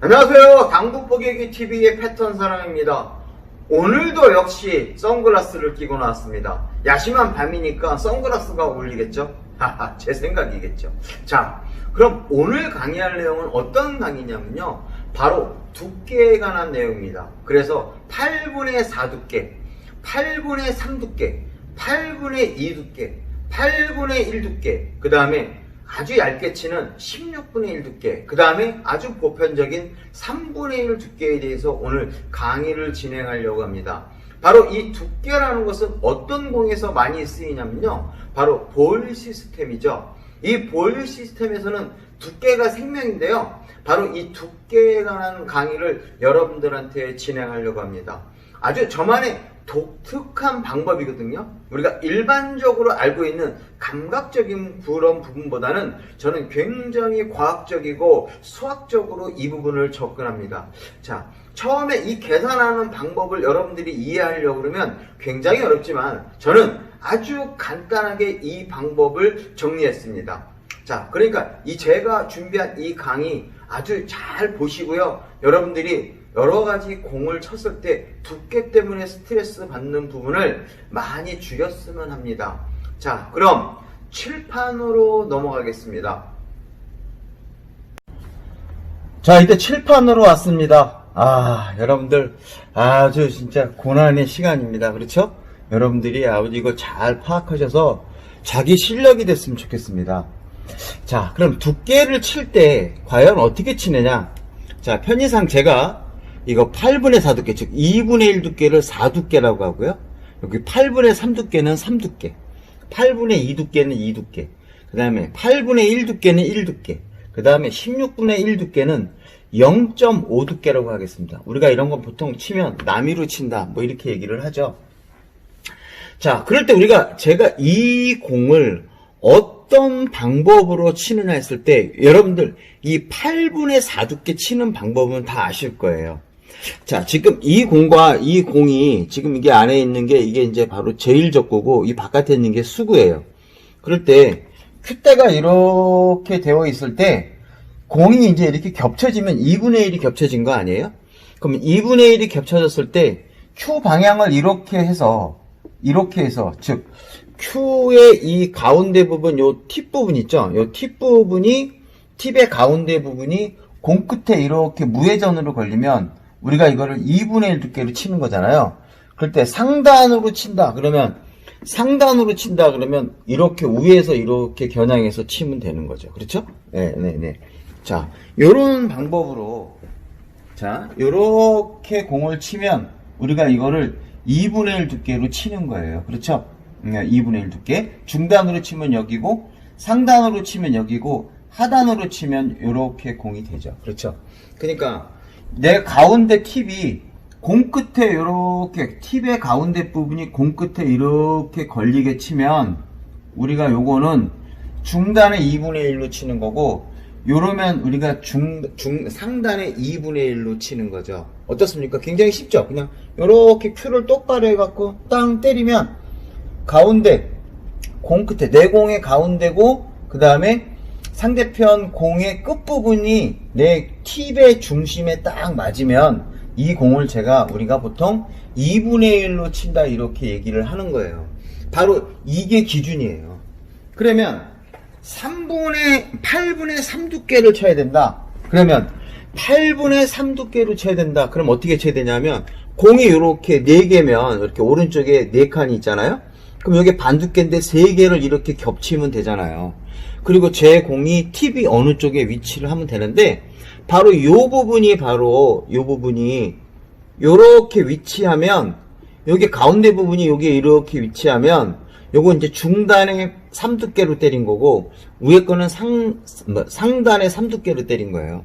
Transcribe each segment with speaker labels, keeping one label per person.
Speaker 1: 안녕하세요. 당구포개기 TV의 패턴 사람입니다. 오늘도 역시 선글라스를 끼고 나왔습니다. 야심한 밤이니까 선글라스가 어울리겠죠? 하하, 제 생각이겠죠. 자, 그럼 오늘 강의할 내용은 어떤 강의냐면요. 바로 두께에 관한 내용입니다. 그래서 8분의 4 두께, 8분의 3 두께, 8분의 2 두께, 8분의 1 두께, 그 다음에 아주 얇게 치는 16분의 1 두께, 그 다음에 아주 보편적인 3분의 1 두께에 대해서 오늘 강의를 진행하려고 합니다. 바로 이 두께라는 것은 어떤 공에서 많이 쓰이냐면요. 바로 볼 시스템이죠. 이볼 시스템에서는 두께가 생명인데요. 바로 이 두께에 관한 강의를 여러분들한테 진행하려고 합니다. 아주 저만의 독특한 방법이거든요. 우리가 일반적으로 알고 있는 감각적인 그런 부분보다는 저는 굉장히 과학적이고 수학적으로 이 부분을 접근합니다. 자, 처음에 이 계산하는 방법을 여러분들이 이해하려고 그러면 굉장히 어렵지만 저는 아주 간단하게 이 방법을 정리했습니다. 자, 그러니까 이 제가 준비한 이 강의 아주 잘 보시고요. 여러분들이 여러 가지 공을 쳤을 때 두께 때문에 스트레스 받는 부분을 많이 줄였으면 합니다. 자, 그럼 칠판으로 넘어가겠습니다. 자, 이제 칠판으로 왔습니다. 아, 여러분들 아주 진짜 고난의 시간입니다. 그렇죠? 여러분들이 아버지 이거 잘 파악하셔서 자기 실력이 됐으면 좋겠습니다. 자, 그럼 두께를 칠 때 과연 어떻게 치느냐? 자, 편의상 제가 이거 8분의 4 두께, 즉 2분의 1 두께를 4 두께라고 하고요. 여기 8분의 3 두께는 3 두께, 8분의 2 두께는 2 두께, 그 다음에 8분의 1 두께는 1 두께, 그 다음에 16분의 1 두께는 0.5 두께라고 하겠습니다. 우리가 이런 건 보통 치면 남이로 친다, 뭐 이렇게 얘기를 하죠. 자, 그럴 때 우리가 제가 이 공을 어떤 방법으로 치느냐 했을 때 여러분들 이 8분의 4 두께 치는 방법은 다 아실 거예요. 자, 지금 이 공과 이 공이 지금 이게 안에 있는 게 이게 이제 바로 제일적구고 이 바깥에 있는 게 수구예요. 그럴 때 큐대가 이렇게 되어 있을 때 공이 이제 이렇게 겹쳐지면 2분의 1이 겹쳐진 거 아니에요? 그럼 2분의 1이 겹쳐졌을 때 Q 방향을 이렇게 해서 이렇게 해서 즉 Q의 이 가운데 부분 요 팁 부분 있죠? 요 팁 부분이 팁의 가운데 부분이 공 끝에 이렇게 무회전으로 걸리면 우리가 이거를 2분의 1 두께로 치는 거잖아요. 그럴 때 상단으로 친다 그러면 상단으로 친다 그러면 이렇게 위에서 이렇게 겨냥해서 치면 되는 거죠. 그렇죠? 네, 네, 네. 자, 요런 방법으로 자, 요렇게 공을 치면 우리가 이거를 2분의 1 두께로 치는 거예요. 그렇죠? 음, 2분의 1 두께. 중단으로 치면 여기고 상단으로 치면 여기고 하단으로 치면 요렇게 공이 되죠. 그렇죠? 그러니까 내 가운데 팁이 공 끝에 이렇게 팁의 가운데 부분이 공 끝에 이렇게 걸리게 치면 우리가 요거는 중단의 2분의 1로 치는 거고 요러면 우리가 중, 중 상단의 2분의 1로 치는 거죠. 어떻습니까? 굉장히 쉽죠? 그냥 요렇게 큐를 똑바로 해갖고 땅 때리면 가운데 공 끝에 내 공의 가운데고 그 다음에 상대편 공의 끝부분이 내 팁의 중심에 딱 맞으면 이 공을 제가 우리가 보통 2분의 1로 친다 이렇게 얘기를 하는 거예요. 바로 이게 기준이에요. 그러면 3분의 8분의 3 두께를 쳐야 된다. 그러면 8분의 3 두께로 쳐야 된다. 그럼 어떻게 쳐야 되냐면 공이 이렇게 4개면 이렇게 오른쪽에 4칸이 있잖아요. 그럼 여기 반 두께인데 3개를 이렇게 겹치면 되잖아요. 그리고 제 공이 팁이 어느 쪽에 위치를 하면 되는데 바로 요 부분이 바로 요 부분이 요렇게 위치하면 여기 가운데 부분이 여기 이렇게 위치하면 요거 이제 중단에 3두께로 때린 거고 위에 거는 상, 뭐, 상단에 3두께로 때린 거예요.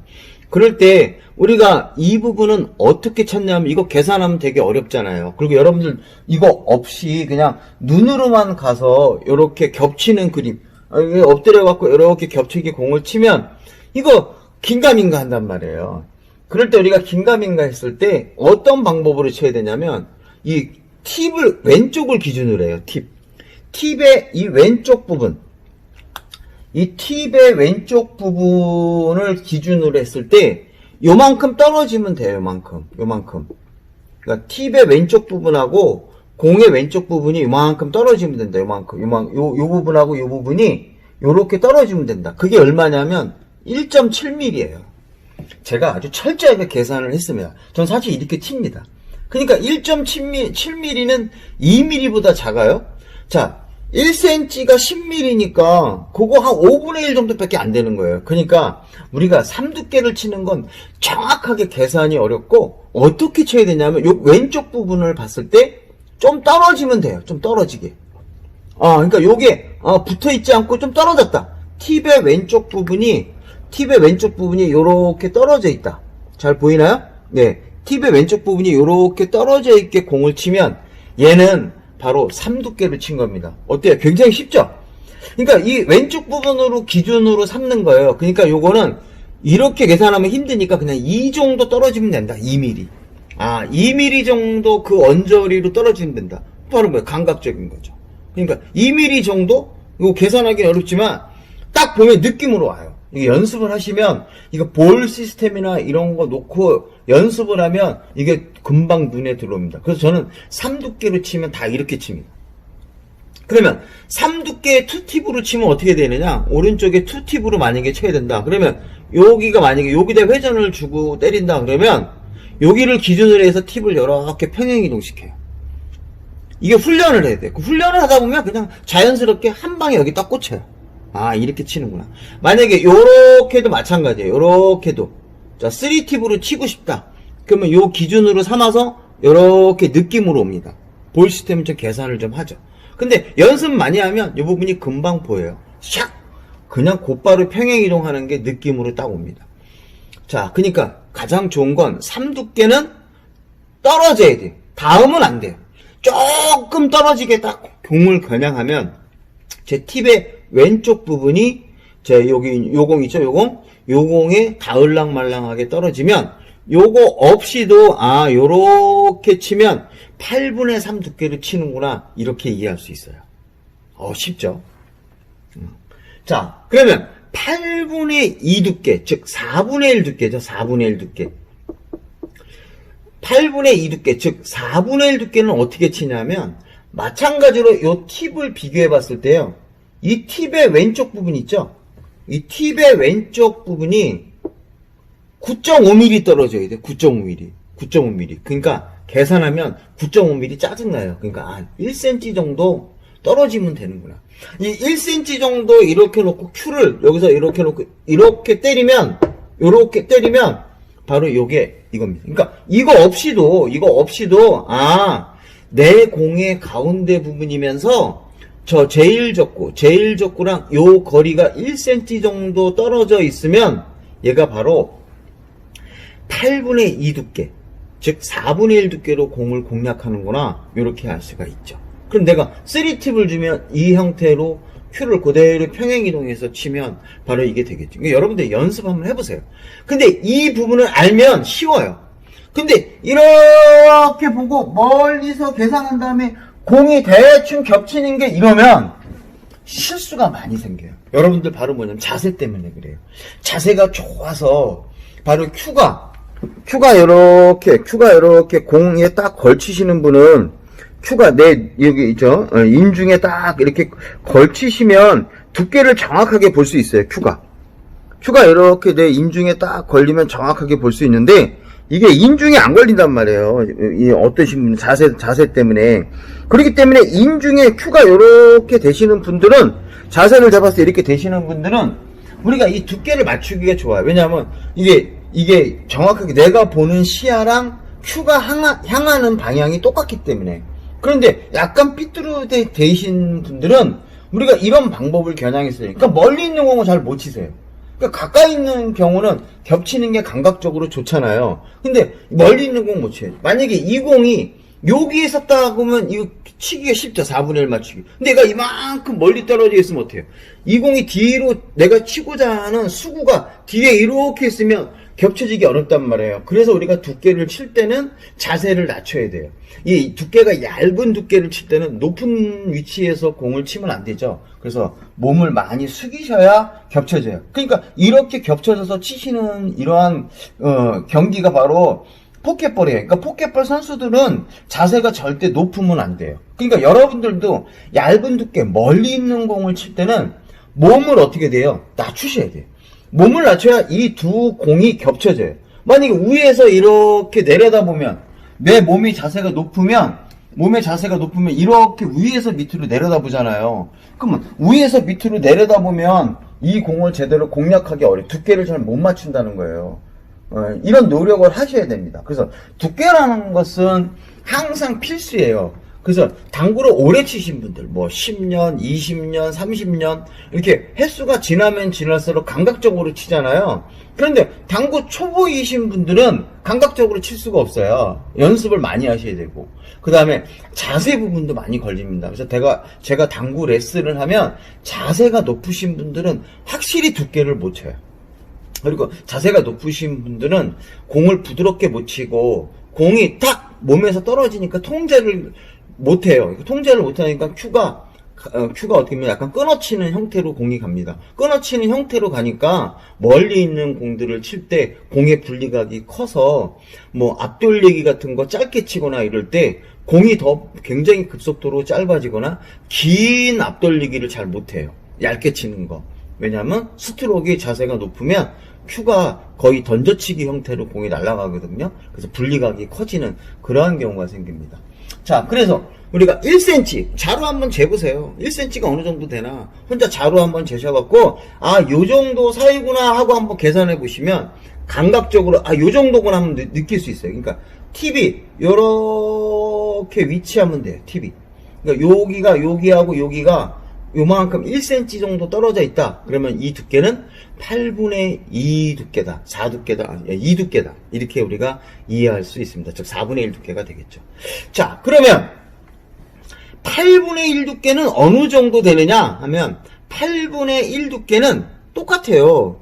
Speaker 1: 그럴 때 우리가 이 부분은 어떻게 찾냐면 이거 계산하면 되게 어렵잖아요. 그리고 여러분들 이거 없이 그냥 눈으로만 가서 이렇게 겹치는 그림 아, 이게 엎드려 갖고 이렇게 겹치게 공을 치면 이거 긴가민가 한단 말이에요. 그럴 때 우리가 긴가민가 했을 때 어떤 방법으로 쳐야 되냐면 이 팁을 왼쪽을 기준으로 해요. 팁. 팁의 이 왼쪽 부분 이 팁의 왼쪽 부분을 기준으로 했을 때 요만큼 떨어지면 돼요, 요만큼. 요만큼. 그러니까 팁의 왼쪽 부분하고 공의 왼쪽 부분이 요만큼 떨어지면 된다, 요만큼. 요만, 요, 요 부분하고 요 부분이 요렇게 떨어지면 된다. 그게 얼마냐면 1.7mm예요. 제가 아주 철저하게 계산을 했습니다. 전 사실 이렇게 튑니다. 그러니까 1.7mm는 2mm보다 작아요. 자, 1cm가 10mm니까 그거 한 5분의 1 정도밖에 안 되는 거예요. 그러니까 우리가 삼두께를 치는 건 정확하게 계산이 어렵고 어떻게 쳐야 되냐면 요 왼쪽 부분을 봤을 때 좀 떨어지면 돼요. 좀 떨어지게. 아, 그러니까 요게 어, 붙어 있지 않고 좀 떨어졌다. 팁의 왼쪽 부분이 팁의 왼쪽 부분이 요렇게 떨어져 있다. 잘 보이나요? 네. 팁의 왼쪽 부분이 요렇게 떨어져 있게 공을 치면 얘는 바로 삼두께를 친 겁니다. 어때요? 굉장히 쉽죠? 그러니까 이 왼쪽 부분으로 기준으로 삼는 거예요. 그러니까 요거는 이렇게 계산하면 힘드니까 그냥 이 정도 떨어지면 된다. 2mm. 아, 2mm 정도 그 언저리로 떨어지면 된다. 바로 뭐야? 감각적인 거죠. 그러니까 2mm 정도? 이거 계산하기 어렵지만 딱 보면 느낌으로 와요. 이게 연습을 하시면 이거 볼 시스템이나 이런 거 놓고 연습을 하면 이게 금방 눈에 들어옵니다. 그래서 저는 삼두께로 치면 다 이렇게 칩니다. 그러면 삼두께 투팁으로 치면 어떻게 되느냐? 오른쪽에 투팁으로 만약에 쳐야 된다. 그러면 여기가 만약에 여기다 회전을 주고 때린다. 그러면 여기를 기준으로 해서 팁을 이렇게 평행 이동시켜요. 이게 훈련을 해야 돼. 그 훈련을 하다 보면 그냥 자연스럽게 한 방에 여기 딱 꽂혀요. 아, 이렇게 치는구나. 만약에 요렇게도 마찬가지예요. 요렇게도. 자, 3팁으로 치고 싶다. 그러면 요 기준으로 삼아서 요렇게 느낌으로 옵니다. 볼 시스템은 좀 계산을 좀 하죠. 근데 연습 많이 하면 이 부분이 금방 보여요. 샥! 그냥 곧바로 평행 이동하는 게 느낌으로 딱 옵니다. 자, 그러니까 가장 좋은 건 삼두께는 떨어져야 돼요. 다음은 안 돼요. 조금 떨어지게 딱 공을 겨냥하면 제 팁의 왼쪽 부분이 제 여기 요공 있죠, 요공? 요공에 가을랑말랑하게 떨어지면 요거 없이도 아 요렇게 치면 8분의 3 두께를 치는구나 이렇게 이해할 수 있어요. 어 쉽죠? 음. 자 그러면 8분의 2 두께 즉 4분의 1 두께죠 4분의 1 두께 8분의 2 두께 즉 4분의 1 두께는 어떻게 치냐면 마찬가지로 요 팁을 비교해 봤을 때요 이 팁의 왼쪽 부분 있죠 이 팁의 왼쪽 부분이 9.5mm 떨어져야 돼. 9.5mm. 9.5mm. 그러니까 계산하면 9.5mm 짜증나요. 그러니까 한 1cm 정도 떨어지면 되는구나. 이 1cm 정도 이렇게 놓고 큐를 여기서 이렇게 놓고 이렇게 때리면 이렇게 때리면 바로 요게 이겁니다. 그러니까 이거 없이도 이거 없이도 아 내 공의 가운데 부분이면서 저 제일 적구 제일 적구랑 요 거리가 1cm 정도 떨어져 있으면 얘가 바로 8분의 2 두께, 즉 4분의 1 두께로 공을 공략하는구나 이렇게 알 수가 있죠. 그럼 내가 3팁을 주면 이 형태로 큐를 그대로 평행 이동해서 치면 바로 이게 되겠죠. 그러니까 여러분들 연습 한번 해보세요. 근데 이 부분을 알면 쉬워요. 근데 이렇게 보고 멀리서 계산한 다음에 공이 대충 겹치는 게 이러면 실수가 많이 생겨요. 여러분들 바로 뭐냐면 자세 때문에 그래요. 자세가 좋아서 바로 큐가 큐가 이렇게 큐가 이렇게 공에 딱 걸치시는 분은 큐가 내 여기 있죠 어, 인중에 딱 이렇게 걸치시면 두께를 정확하게 볼 수 있어요 큐가. 큐가 이렇게 내 인중에 딱 걸리면 정확하게 볼 수 있는데 이게 인중에 안 걸린단 말이에요. 이 어떠신 분 자세 자세 때문에. 그렇기 때문에 인중에 큐가 이렇게 되시는 분들은 자세를 때 이렇게 되시는 분들은 우리가 이 두께를 맞추기가 좋아요. 왜냐하면 이게 이게 정확하게 내가 보는 시야랑 큐가 향하, 향하는 방향이 똑같기 때문에 그런데 약간 삐뚤어져 계신 분들은 우리가 이런 방법을 겨냥했어요. 그러니까 멀리 있는 공을 잘 못 치세요. 그러니까 가까이 있는 경우는 겹치는 게 감각적으로 좋잖아요. 근데 멀리 있는 공 못 쳐요. 만약에 이 공이 여기에 있었다 그러면 이거 치기가 쉽죠. 4분의 1 맞추기. 근데 내가 이만큼 멀리 떨어져 있으면 어때요? 이 공이 뒤로 내가 치고자 하는 수구가 뒤에 이렇게 있으면 겹쳐지기 어렵단 말이에요. 그래서 우리가 두께를 칠 때는 자세를 낮춰야 돼요. 이 두께가 얇은 두께를 칠 때는 높은 위치에서 공을 치면 안 되죠. 그래서 몸을 많이 숙이셔야 겹쳐져요. 그러니까 이렇게 겹쳐져서 치시는 이러한 어, 경기가 바로 포켓볼이에요. 그러니까 포켓볼 선수들은 자세가 절대 높으면 안 돼요. 그러니까 여러분들도 얇은 두께, 멀리 있는 공을 칠 때는 몸을 어떻게 돼요? 낮추셔야 돼요. 몸을 낮춰야 이 두 공이 겹쳐져요. 만약에 위에서 이렇게 내려다보면 내 몸이 자세가 높으면 몸의 자세가 높으면 이렇게 위에서 밑으로 내려다보잖아요. 그러면 위에서 밑으로 내려다보면 이 공을 제대로 공략하기 어려워. 두께를 잘 못 맞춘다는 거예요. 어, 이런 노력을 하셔야 됩니다. 그래서 두께라는 것은 항상 필수예요. 그래서 당구를 오래 치신 분들, 뭐 10년, 20년, 30년 이렇게 횟수가 지나면 지날수록 감각적으로 치잖아요. 그런데 당구 초보이신 분들은 감각적으로 칠 수가 없어요. 연습을 많이 하셔야 되고. 그 다음에 자세 부분도 많이 걸립니다. 그래서 제가, 제가 당구 레슨을 하면 자세가 높으신 분들은 확실히 두께를 못 쳐요. 그리고 자세가 높으신 분들은 공을 부드럽게 못 치고 공이 딱 몸에서 떨어지니까 통제를 못 해요. 통제를 못 하니까 큐가 어, 큐가 어떻게 보면 약간 끊어치는 형태로 공이 갑니다. 끊어치는 형태로 가니까 멀리 있는 공들을 칠 때 공의 분리각이 커서 뭐 앞돌리기 같은 거 짧게 치거나 이럴 때 공이 더 굉장히 급속도로 짧아지거나 긴 앞돌리기를 잘 못해요. 얇게 치는 거. 왜냐하면 스트로크의 자세가 높으면 큐가 거의 던져치기 형태로 공이 날아가거든요. 그래서 분리각이 커지는 그러한 경우가 생깁니다. 자, 그래서 우리가 1cm 자루 한번 재보세요. 1cm가 어느 정도 되나 혼자 자루 한번 재셔갖고 아, 요 정도 사이구나 하고 한번 계산해 보시면 감각적으로 아, 요 정도구나 한번 느, 느낄 수 있어요. 그러니까 TV 요렇게 위치하면 돼요. TV. 그러니까 여기가 여기하고 여기가 요만큼 1cm 정도 떨어져 있다. 그러면 이 두께는 8분의 2 두께다. 4 두께다. 2 두께다. 이렇게 우리가 이해할 수 있습니다. 즉 4분의 1 두께가 되겠죠. 자, 그러면 8분의 1 두께는 어느 정도 되느냐 하면 8분의 1 두께는 똑같아요.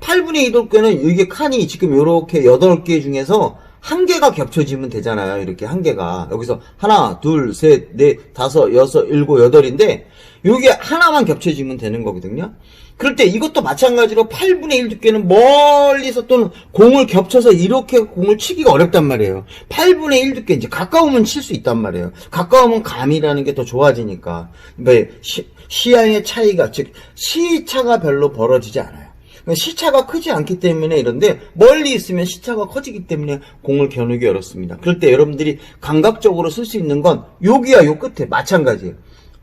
Speaker 1: 8분의 2 두께는 이게 칸이 지금 이렇게 8개 중에서 한 개가 겹쳐지면 되잖아요. 이렇게 한 개가. 여기서 하나, 둘, 셋, 넷, 다섯, 여섯, 일곱, 여덟인데, 요게 하나만 겹쳐지면 되는 거거든요. 그럴 때 이것도 마찬가지로 8분의 1 두께는 멀리서 또는 공을 겹쳐서 이렇게 공을 치기가 어렵단 말이에요. 8분의 1 두께 이제 가까우면 칠 수 있단 말이에요. 가까우면 감이라는 게 더 좋아지니까. 뭐 시, 시야의 차이가, 즉, 시차가 별로 벌어지지 않아요. 시차가 크지 않기 때문에 이런데 멀리 있으면 시차가 커지기 때문에 공을 겨누기 어렵습니다. 그럴 때 여러분들이 감각적으로 쓸 수 있는 건 여기야 요 끝에 마찬가지예요.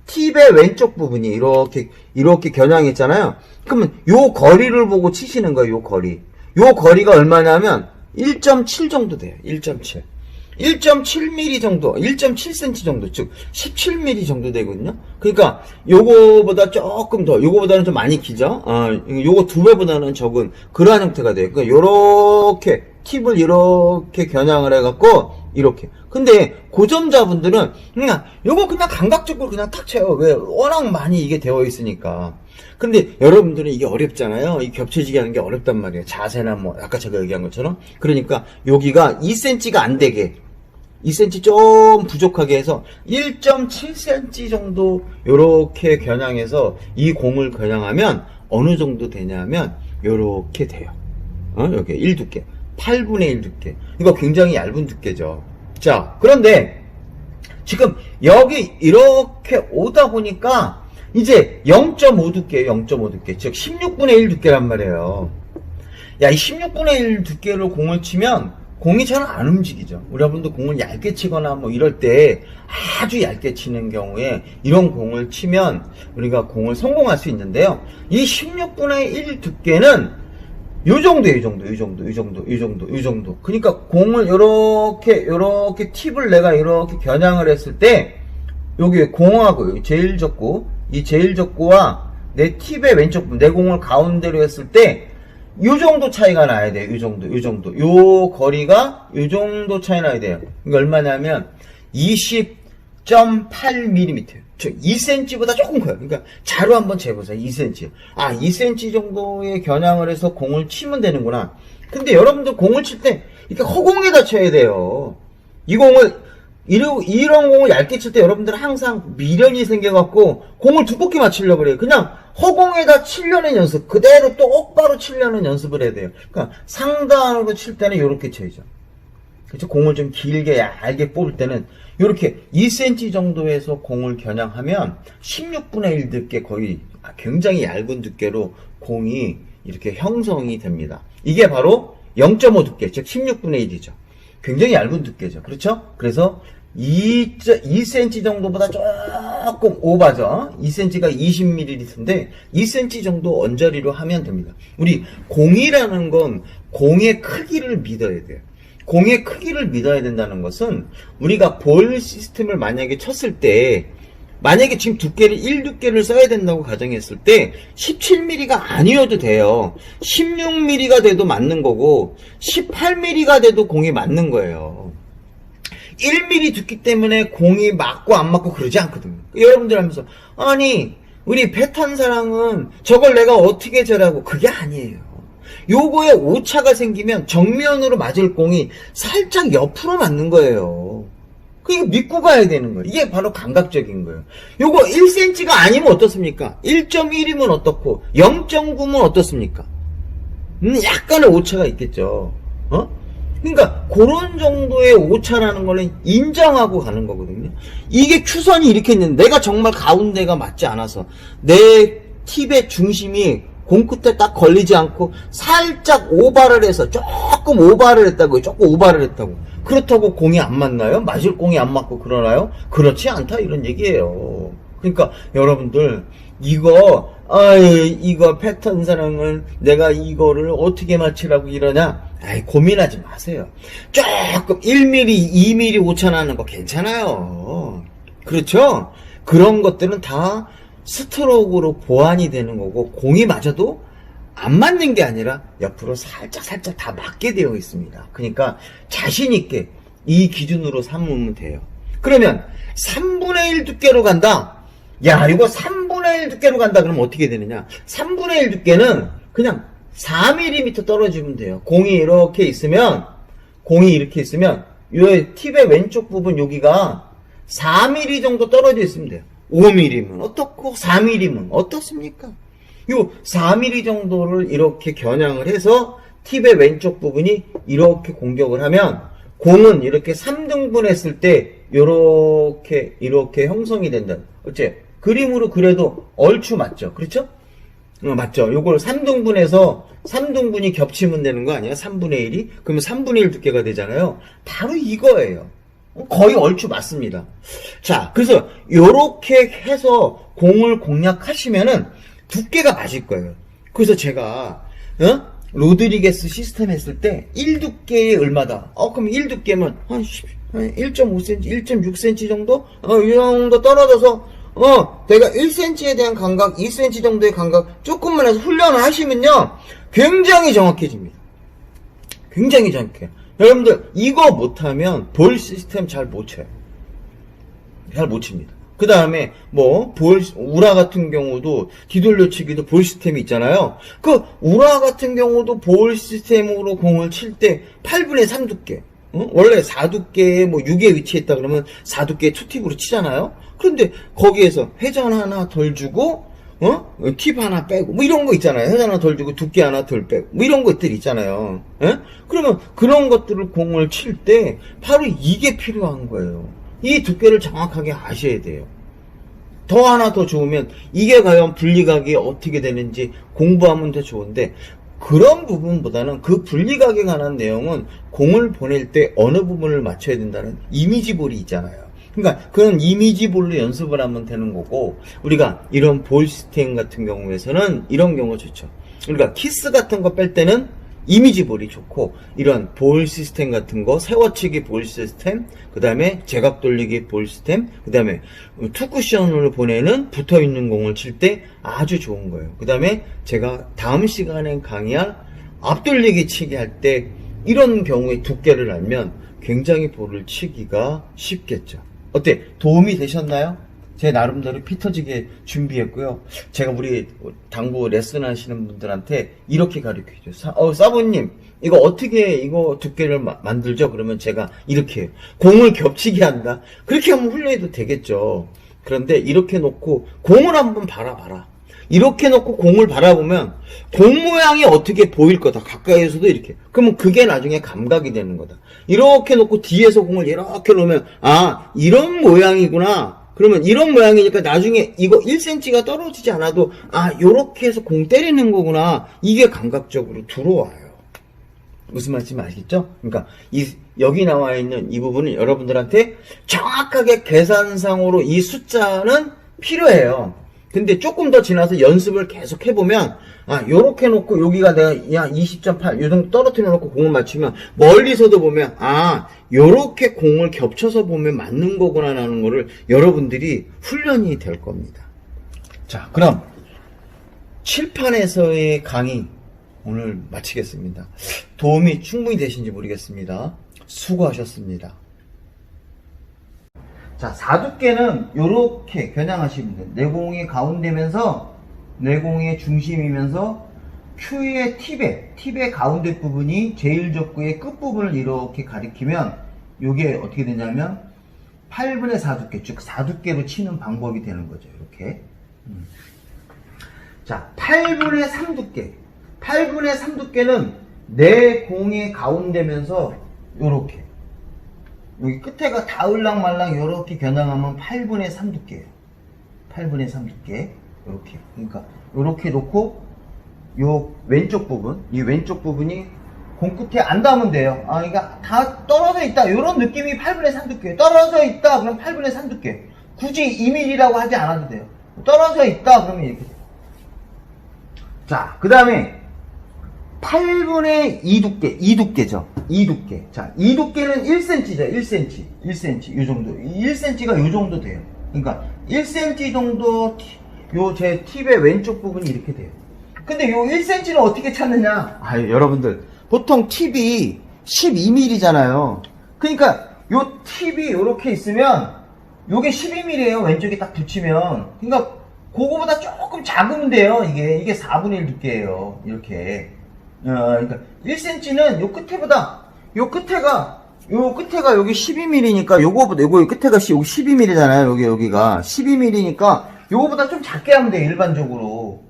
Speaker 1: 팁의 왼쪽 부분이 이렇게 이렇게 겨냥했잖아요. 그러면 요 거리를 보고 치시는 거예요. 요 거리. 요 거리가 얼마냐면 1.7 정도 돼요. 1.7. 1.7mm 정도, 1.7cm 정도, 즉 17mm 정도 되거든요. 그러니까 요거보다 조금 더, 요거보다는 좀 많이 기죠. 어, 요거 두 배보다는 적은 그러한 형태가 돼요. 그러니까 요렇게 팁을 이렇게 겨냥을 해갖고 이렇게. 근데 고점자분들은 그냥 요거 그냥 감각적으로 그냥 탁 쳐요. 왜? 워낙 많이 이게 되어 있으니까. 근데 여러분들은 이게 어렵잖아요. 이 겹쳐지게 하는 게 어렵단 말이에요. 자세나 뭐 아까 제가 얘기한 것처럼. 그러니까 여기가 2cm가 안 되게 2cm 좀 부족하게 해서 1.7cm 정도 요렇게 겨냥해서 이 공을 겨냥하면 어느 정도 되냐면 요렇게 돼요. 어? 여기 1두께. 8분의 1 두께. 이거 굉장히 얇은 두께죠. 자, 그런데 지금 여기 이렇게 오다 보니까 이제 0.5 두께, 0.5 두께. 즉 16분의 1 두께란 말이에요. 야, 이 16분의 1 두께로 공을 치면 공이 잘 안 움직이죠. 우리 여러분도 공을 얇게 치거나 뭐 이럴 때 아주 얇게 치는 경우에 이런 공을 치면 우리가 공을 성공할 수 있는데요. 이 16분의 1 두께는 요 정도, 요 정도, 요 정도, 요 정도, 요 정도, 요 정도. 그러니까 공을 요렇게, 요렇게 팁을 내가 이렇게 겨냥을 했을 때, 여기 공하고, 제일 적구, 이 제일 적구와 내 팁의 왼쪽 내 공을 가운데로 했을 때, 요 정도 차이가 나야 돼요. 요 정도, 요 정도. 요 거리가 요 정도 차이 나야 돼요. 이게 얼마냐면 20.8mm. 즉 2cm보다 조금 커요. 그러니까 자루 한번 재보세요. 2cm. 아, 2cm 정도의 겨냥을 해서 공을 치면 되는구나. 근데 여러분들 공을 칠 때 이렇게 허공에다 쳐야 돼요. 이 공을 이런, 이런 공을 얇게 칠 때 여러분들은 항상 미련이 생겨갖고 공을 두껍게 맞추려고 그래요. 그냥 허공에다 치려는 연습, 그대로 똑바로 치려는 연습을 해야 돼요. 그러니까 상단으로 칠 때는 이렇게 쳐야죠. 그렇죠? 공을 좀 길게 얇게 뽑을 때는 이렇게 2cm 정도에서 공을 겨냥하면 16분의 1 두께 거의 굉장히 얇은 두께로 공이 이렇게 형성이 됩니다. 이게 바로 0.5 두께, 즉 16분의 1이죠. 굉장히 얇은 두께죠. 그렇죠? 그래서 2, 2cm 정도보다 조금 오바죠. 2cm가 20ml인데 2cm 정도 언저리로 하면 됩니다. 우리 공이라는 건 공의 크기를 믿어야 돼요. 공의 크기를 믿어야 된다는 것은 우리가 볼 시스템을 만약에 쳤을 때 만약에 지금 두께를 1 두께를 써야 된다고 가정했을 때 17mm가 아니어도 돼요. 16mm가 돼도 맞는 거고 18mm가 돼도 공이 맞는 거예요. 1mm 두기 때문에 공이 맞고 안 맞고 그러지 않거든요. 여러분들 하면서 아니 우리 배탄 사랑은 저걸 내가 어떻게 재라고 그게 아니에요. 요거에 오차가 생기면 정면으로 맞을 공이 살짝 옆으로 맞는 거예요. 그러니까 믿고 가야 되는 거예요. 이게 바로 감각적인 거예요. 요거 1cm가 아니면 어떻습니까? 1.1이면 어떻고 0.9면 어떻습니까? 음, 약간의 오차가 있겠죠. 어? 그러니까 그런 정도의 오차라는 거는 인정하고 가는 거거든요. 이게 큐선이 이렇게 있는데 내가 정말 가운데가 맞지 않아서 내 팁의 중심이 공 끝에 딱 걸리지 않고 살짝 오바를 해서 조금 오바를 했다고요. 조금 오바를 했다고. 그렇다고 공이 안 맞나요? 맞을 공이 안 맞고 그러나요? 그렇지 않다 이런 얘기예요. 그러니까 여러분들 이거 아이 이거 패턴 사랑을 내가 이거를 어떻게 맞추라고 이러냐? 아이 고민하지 마세요. 조금 1mm, 2mm 오차 나는 거 괜찮아요. 그렇죠? 그런 것들은 다 스트로크로 보완이 되는 거고 공이 맞아도 안 맞는 게 아니라 옆으로 살짝 살짝 다 맞게 되어 있습니다. 그러니까 자신 있게 이 기준으로 삼으면 돼요. 그러면 3분의 1 두께로 간다. 야, 이거 3분의 1 두께로 간다. 그러면 어떻게 되느냐? 3분의 1 두께는 그냥 4mm 떨어지면 돼요. 공이 이렇게 있으면 공이 이렇게 있으면 요 팁의 왼쪽 부분 여기가 4mm 정도 떨어져 있으면 돼요. 5mm면 어떻고 4mm면 어떻습니까? 요 4mm 정도를 이렇게 겨냥을 해서 팁의 왼쪽 부분이 이렇게 공격을 하면 공은 이렇게 3등분 했을 때 이렇게 이렇게 형성이 된다. 어째 그림으로 그래도 얼추 맞죠? 그렇죠? 어, 맞죠? 요걸 3등분해서 3등분이 겹치면 되는 거 아니야? 3분의 1이? 그러면 3분의 1 두께가 되잖아요. 바로 이거예요. 거의 얼추 맞습니다. 자, 그래서 요렇게 해서 공을 공략하시면은 두께가 맞을 거예요. 그래서 제가 어? 로드리게스 시스템 했을 때 1두께에 얼마다? 어 그럼 1두께면 한 1.5cm, 1.6cm 정도? 어, 이 정도 떨어져서 어, 내가 1cm에 대한 감각, 2cm 정도의 감각 조금만 해서 훈련을 하시면요. 굉장히 정확해집니다. 굉장히 정확해요. 여러분들 이거 못하면 볼 시스템 잘 못 쳐요. 잘 못 칩니다. 그 다음에 뭐 볼 우라 같은 경우도 뒤돌려치기도 볼 시스템이 있잖아요. 그 우라 같은 경우도 볼 시스템으로 공을 칠 때 8분의 3 두께. 어? 원래 4두께에 뭐 6에 위치했다 그러면 4두께 투팁으로 치잖아요. 그런데 거기에서 회전 하나 덜 주고 어? 팁 하나 빼고 뭐 이런 거 있잖아요. 회전 하나 덜 주고 두께 하나 덜 빼고 뭐 이런 것들 있잖아요. 예? 그러면 그런 것들을 공을 칠 때 바로 이게 필요한 거예요. 이 두께를 정확하게 아셔야 돼요. 더 하나 더 좋으면 이게 과연 분리각이 어떻게 되는지 공부하면 더 좋은데 그런 부분보다는 그 분리각에 관한 내용은 공을 보낼 때 어느 부분을 맞춰야 된다는 이미지 볼이 있잖아요. 그러니까 그런 이미지 볼로 연습을 하면 되는 거고 우리가 이런 볼 시스템 같은 경우에서는 이런 경우가 좋죠. 우리가 키스 같은 거 뺄 때는 이미지 볼이 좋고 이런 볼 시스템 같은 거 세워치기 볼 시스템 그 다음에 제각 돌리기 볼 시스템 그 다음에 투쿠션을 보내는 붙어있는 공을 칠 때 아주 좋은 거예요. 그 다음에 제가 다음 시간에 강의할 앞돌리기 치기 할 때 이런 경우에 두께를 알면 굉장히 볼을 치기가 쉽겠죠. 어때? 도움이 되셨나요? 제 나름대로 피 터지게 준비했고요. 제가 우리 당구 레슨 하시는 분들한테 이렇게 가르쳐 줘요. 어, 사부님, 이거 어떻게 이거 두께를 마- 만들죠? 그러면 제가 이렇게. 공을 겹치게 한다. 그렇게 하면 훈련해도 되겠죠. 그런데 이렇게 놓고 공을 한번 바라봐라. 이렇게 놓고 공을 바라보면 공 모양이 어떻게 보일 거다. 가까이에서도 이렇게. 그러면 그게 나중에 감각이 되는 거다. 이렇게 놓고 뒤에서 공을 이렇게 놓으면 아 이런 모양이구나. 그러면 이런 모양이니까 나중에 이거 1cm가 떨어지지 않아도 아 요렇게 해서 공 때리는 거구나. 이게 감각적으로 들어와요. 무슨 말인지 아시겠죠? 그러니까 이 여기 나와 있는 이 부분은 여러분들한테 정확하게 계산상으로 이 숫자는 필요해요. 근데 조금 더 지나서 연습을 계속 해보면 아 요렇게 놓고 여기가 내가 야 20.8 요정도 떨어뜨려 놓고 공을 맞추면 멀리서도 보면 아 요렇게 공을 겹쳐서 보면 맞는 거구나 라는 거를 여러분들이 훈련이 될 겁니다. 자 그럼 칠판에서의 강의 오늘 마치겠습니다. 도움이 충분히 되신지 모르겠습니다. 수고하셨습니다. 자, 사두께는 이렇게 겨냥하시면 돼요. 내공이 가운데면서 내공의 중심이면서 큐의 팁의 팁의 가운데 부분이 제일적구의 끝부분을 이렇게 가리키면 이게 어떻게 되냐면 8분의 4두께 즉 4두께로 치는 방법이 되는 거죠. 이렇게. 음. 자, 8분의 3두께. 8분의 3두께는 내 공의 가운데면서 요렇게. 여기 끝에가 다을랑 말랑 요렇게 겨냥하면 8분의 3 두께예요. 8분의 3 두께. 요렇게. 그러니까 요렇게 놓고 요 왼쪽 부분, 이 왼쪽 부분이 공 끝에 안 닿으면 돼요. 아, 그러니까 다 떨어져 있다. 요런 느낌이 8분의 3 두께. 떨어져 있다. 그럼 8분의 3 두께. 굳이 2mm라고 하지 않아도 돼요. 떨어져 있다. 그러면 이렇게. 자, 그 다음에 8분의 2 두께, 2 두께죠. 2 두께. 자, 2 두께는 1cm죠. 1cm. 1cm. 이 정도. 1cm가 이 정도 돼요. 그러니까 1cm 정도 요 제 팁의 왼쪽 부분이 이렇게 돼요. 근데 요 1cm는 어떻게 찾느냐? 아, 여러분들. 보통 팁이 12mm잖아요. 그러니까 요 팁이 이렇게 있으면 요게 12mm예요. 왼쪽에 딱 붙이면. 그러니까 그거보다 조금 작으면 돼요. 이게 이게 4분의 1 두께예요. 이렇게. 어, 그러니까 1cm는 요 끝에보다 요 끝에가 요 끝에가 여기 12mm니까 요거보다 요거 끝에가 시- 여기 12mm잖아요. 여기 여기가 12mm니까 요거보다 좀 작게 하면 돼. 일반적으로.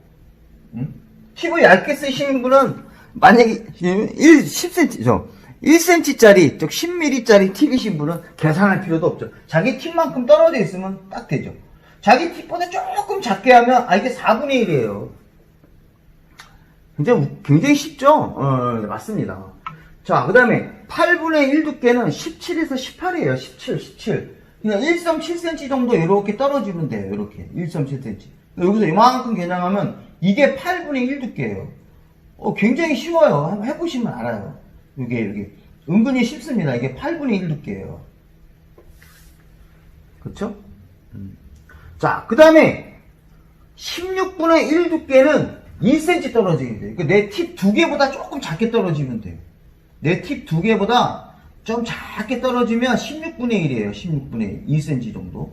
Speaker 1: 응? 팁을 얇게 쓰시는 분은 만약에 1 10cm죠. 1cm짜리, 즉 10mm짜리 팁이신 분은 계산할 필요도 없죠. 자기 팁만큼 떨어져 있으면 딱 되죠. 자기 팁보다 조금 작게 하면 아 이게 4분의 1이에요. 굉장히, 우- 굉장히 쉽죠? 어, 네, 맞습니다. 자, 그 다음에 8분의 1 두께는 17에서 18이에요. 17, 17. 그냥 1.7cm 정도 이렇게 떨어지면 돼요. 이렇게. 1.7cm. 여기서 이만큼 겨냥하면 이게 8분의 1 두께예요. 어, 굉장히 쉬워요. 한번 해보시면 알아요. 이게, 이게. 은근히 쉽습니다. 이게 8분의 1 두께예요. 그쵸? 음. 자, 그 다음에 16분의 1 두께는 1cm 떨어지게 돼요. 내팁 두 개보다 조금 작게 떨어지면 돼요. 내 팁 두 개보다 좀 작게 떨어지면 16분의 1이에요. 16분의 1. 2cm 정도.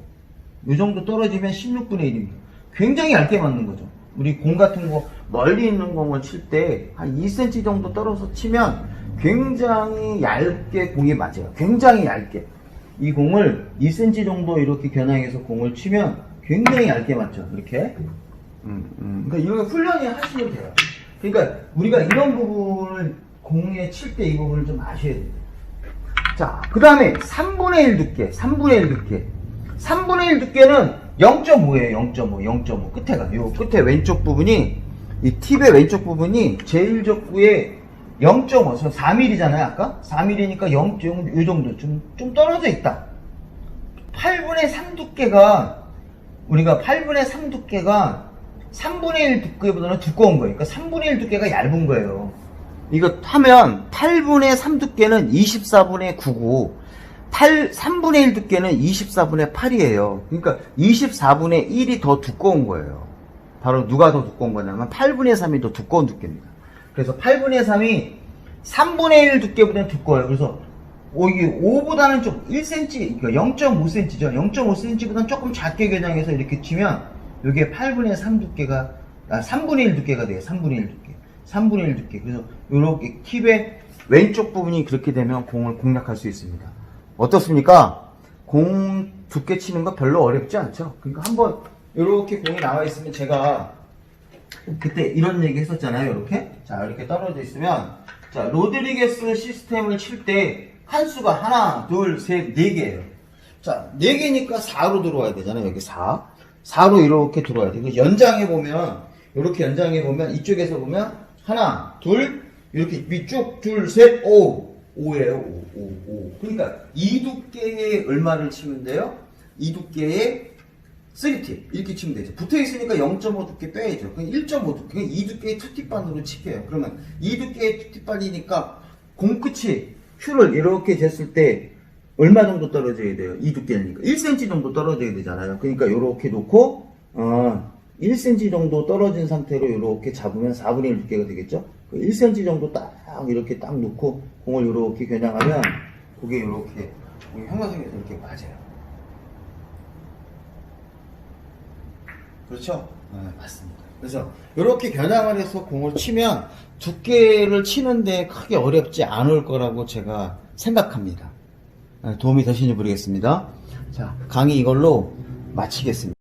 Speaker 1: 이 정도 떨어지면 16분의 1입니다. 굉장히 얇게 맞는 거죠. 우리 공 같은 거 멀리 있는 공을 칠 때 한 2cm 정도 떨어서 치면 굉장히 얇게 공이 맞아요. 굉장히 얇게. 이 공을 2cm 정도 이렇게 겨냥해서 공을 치면 굉장히 얇게 맞죠. 이렇게. 음, 음. 그러니까 이런 훈련이 하시면 돼요. 그러니까 우리가 이런 부분을 공에 칠 때 이 부분을 좀 아셔야 돼요. 자, 그 다음에 3분의 1 두께, 3분의 1 두께. 3분의 1 두께는 0.5예요, 0.5, 0.5. 끝에가. 요 끝에 왼쪽 부분이, 이 팁의 왼쪽 부분이 제일 적구의 0.5, 4mm잖아요, 아까? 4mm니까 0, 0, 요 정도. 좀, 좀 떨어져 있다. 8분의 3 두께가, 우리가 8분의 3 두께가 3분의 1 두께보다는 두꺼운 거예요. 그러니까 3분의 1 두께가 얇은 거예요. 이거 하면 8분의 3 두께는 24분의 9고 8, 3분의 1 두께는 24분의 8이에요. 그러니까 24분의 1이 더 두꺼운 거예요. 바로 누가 더 두꺼운 거냐면 8분의 3이 더 두꺼운 두께입니다. 그래서 8분의 3이 3분의 1 두께보다는 두꺼워요. 그래서 오, 이게 5보다는 좀 1cm, 그러니까 0.5cm죠. 0.5cm보다는 조금 작게 겨냥해서 이렇게 치면, 이게 8분의 3 두께가, 아, 3분의 1 두께가 돼요. 3분의 1 두께. 3분의 1 두께. 그래서, 요렇게 팁의 왼쪽 부분이 그렇게 되면 공을 공략할 수 있습니다. 어떻습니까? 공 두께 치는 거 별로 어렵지 않죠? 그러니까 한번, 요렇게 공이 나와 있으면 제가, 그때 이런 얘기 했었잖아요, 이렇게. 자, 이렇게 떨어져 있으면, 자, 로드리게스 시스템을 칠 때, 한수가 하나, 둘, 셋, 네 개예요. 자, 네 개니까 4로 들어와야 되잖아요, 여기 4. 4로 이렇게 들어와야 돼. 그 연장해 보면, 이렇게 연장해 보면, 이쪽에서 보면, 하나, 둘, 이렇게 위쪽, 둘, 셋, 오. 5예요, 5, 5, 5. 그러니까, 이 두께에 얼마를 치면 돼요? 이 두께에 3팁 이렇게 치면 되죠. 붙어 있으니까 0.5 두께 빼야죠. 그럼 1.5 두께, 2 두께의 투팁반으로 칠게요. 그러면 2 두께의 투팁반이니까 공 끝이 큐를 이렇게 쟀을 때 얼마 정도 떨어져야 돼요? 2 두께니까 1cm 정도 떨어져야 되잖아요. 그러니까 이렇게 놓고 어, 1cm 정도 떨어진 상태로 이렇게 잡으면 4분의 1 두께가 되겠죠? 그 1cm 정도 딱 이렇게 딱 놓고 공을 이렇게 겨냥하면 그게 이렇게 형광색에서 이렇게 맞아요. 그렇죠? 네, 맞습니다. 그래서 이렇게 겨냥을 해서 공을 치면 두께를 치는데 크게 어렵지 않을 거라고 제가 생각합니다. 네, 도움이 되시는지 모르겠습니다. 자, 강의 이걸로 마치겠습니다.